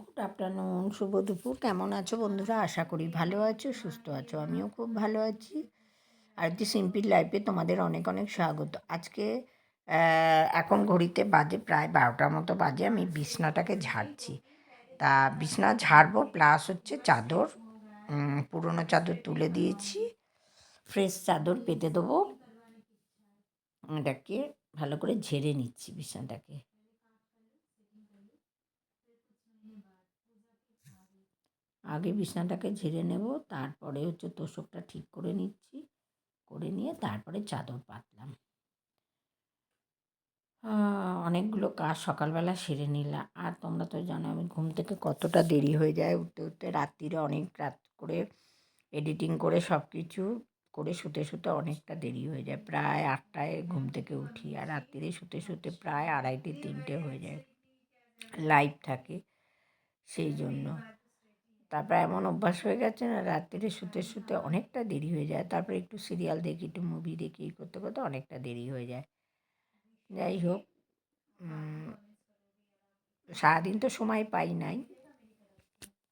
Good afternoon শুভ দুপুর। কেমন আছো বন্ধুরা? আশা করি ভালো আছো, সুস্থ আছো, আমিও খুব ভালো আছি। আর যে সিম্পল লাইফে তোমাদের অনেক অনেক স্বাগত। আজকে এখন ঘড়িতে বাজে প্রায় বারোটার মতো বাজে, আমি বিছনাটাকে ঝাড়ছি। তা বিছনা ঝাড়বো প্লাস হচ্ছে চাদর পুরনো চাদর তুলে দিয়েছি। ফ্রেশ চাদর পেতে দেবো। এটাকে ভালো করে ঝেড়ে নিচ্ছি বিছনাটাকে। আগে বিছনাটাকে ঝেড়ে নেব, তারপরে হচ্ছে তোষকটা ঠিক করে নিচ্ছি, করে নিয়ে তারপরে চাদর পাতলাম। অনেকগুলো কাজ সকালবেলা সেরে নিলাম। আর তোমরা তো জানো আমি ঘুম থেকে কতটা দেরি হয়ে যায় উঠতে উঠতে রাত্রিরে অনেক রাত করে এডিটিং করে সব কিছু করে শুতে শুতে অনেকটা দেরি হয়ে যায়। প্রায় আটটায় ঘুম থেকে উঠি আর রাত্রিরে শুতে শুতে প্রায় আড়াইটে, তিনটে হয়ে যায়। লাইভ থাকে সেই জন্য। তারপর এমন অভ্যাস হয়ে গেছে না, রাত্রিরে শুতে শুতে অনেকটা দেরি হয়ে যায়। তারপরে একটু সিরিয়াল দেখি, একটু মুভি দেখি করতে করতে অনেকটা দেরি হয়ে যায়। যাই হোক সারাদিন তো সময় পাই নাই।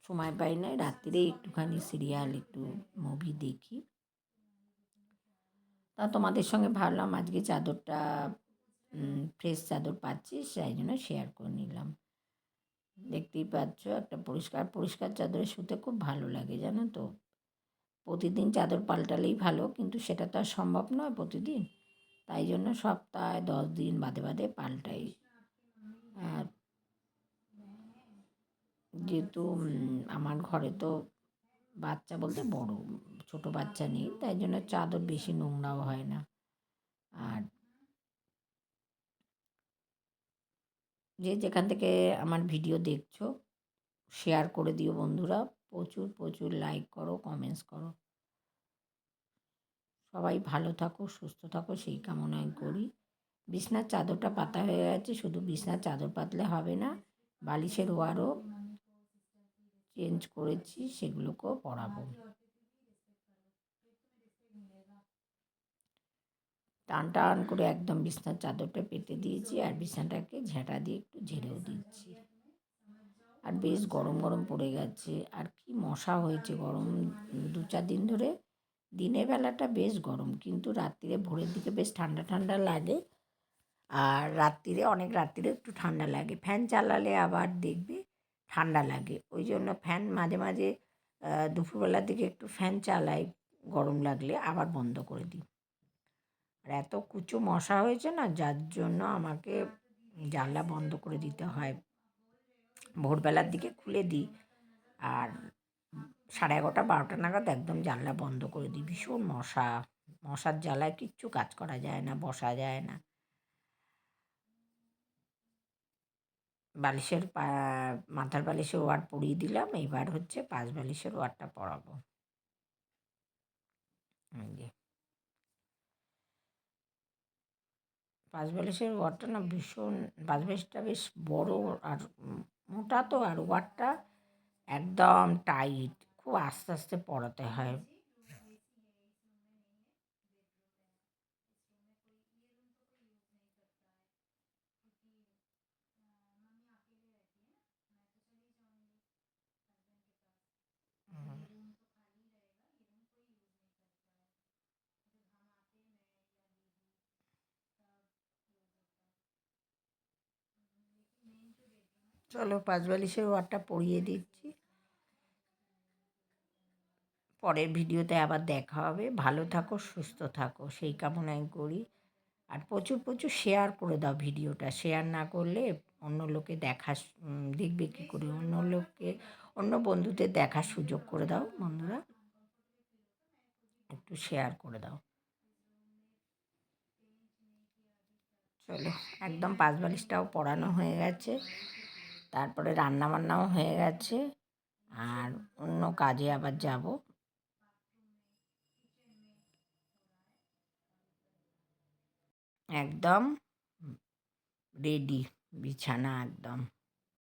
সময় পাই নাই, রাত্রিরে একটুখানি সিরিয়াল একটু মুভি দেখি। তা তোমাদের সঙ্গে ভাবলাম আজকে চাদরটা ফ্রেশ চাদর পাচ্ছি, সেই জন্য শেয়ার করে নিলাম। দেখতেই পাচ্ছ, একটা পরিষ্কার পরিষ্কার চাদরে শুতে খুব ভালো লাগে, জানো তো। প্রতিদিন চাদর পাল্টালেই ভালো, কিন্তু সেটা তো আর সম্ভব নয় প্রতিদিন। তাই জন্য সপ্তাহে দশ দিন বাদে বাদে পাল্টাই। আর যেহেতু আমার ঘরে তো বাচ্চা বলতে বড়, ছোট বাচ্চা নেই, তাই জন্য চাদর বেশি নোংরাও হয় না। আর যে যেখান থেকে আমার ভিডিও দেখছ শেয়ার করে দিও বন্ধুরা। প্রচুর প্রচুর লাইক করো কমেন্টস করো। সবাই ভালো থাকো, সুস্থ থাকো, সেই কামনাই করি। বিছনার চাদরটা পাতা হয়ে গেছে, শুধু বিছনার চাদর পাতলে হবে না, বালিশের ওয়ারও চেঞ্জ করেছি, সেগুলোকেও পরাবো। টান টান করে একদম বিছনার চাদরটা পেতে দিয়েছি আর বিছানাটাকে ঝেঁটা দিয়ে একটু ঝেড়েও দিচ্ছি। আর বেশ গরম গরম পড়ে গেছে। আর কি মশা হয়েছে গরম। দু, চার দিন ধরে দিনের বেলাটা বেশ গরম, কিন্তু রাত্রিরে ভোরের দিকে বেশ ঠান্ডা ঠান্ডা লাগে। আর রাত্রিরে, অনেক রাত্রিরে একটু ঠান্ডা লাগে। ফ্যান চালালে আবার দেখবে ঠান্ডা লাগে। ওই জন্য ফ্যান মাঝে মাঝে দুপুরবেলার দিকে একটু ফ্যান চালাই, গরম লাগলে আবার বন্ধ করে দিই। আর এত কুচো মশা হয়েছে না, যার জন্য আমাকে জানলা বন্ধ করে দিতে হয়। ভোরবেলার দিকে খুলে দিই আর সাড়ে এগারোটা, বারোটা নাগাদ একদম জানলা বন্ধ করে দিই। ভীষণ মশা, মশার জ্বালায় কিচ্ছু কাজ করা যায় না, বসা যায় না। বালিশের মাথার বালিশের ওয়ার পরিয়ে দিলাম, এইবার হচ্ছে পাঁচ বালিশের ওয়ারটা পরাবো। পাঁচ বালিশের ওয়ারটা না ভীষণ পাঁচ বালিশটা বেশ বড় আর মোটা তো, আর ওয়ারটা একদম টাইট, খুব আস্তে আস্তে পড়াতে হয়। চলো পাঁচ বালিশের ওয়ারটা পরিয়ে দিচ্ছি। পরের ভিডিওতে আবার দেখা হবে। ভালো থাকো, সুস্থ থাকো, সেই কামনাই করি। আর প্রচুর প্রচুর শেয়ার করে দাও ভিডিওটা। শেয়ার না করলে অন্য লোকে দেখা দেখবে কী করে? অন্য লোককে, অন্য বন্ধুদের দেখার সুযোগ করে দাও বন্ধুরা। একটু শেয়ার করে দাও। চলো, একদম পাঁচ বালিশটাও পড়ানো হয়ে গেছে। তারপরে রান্না বান্নাও হয়ে গেছে। আর অন্য কাজে আবার যাব। একদম রেডি বিছানা একদম।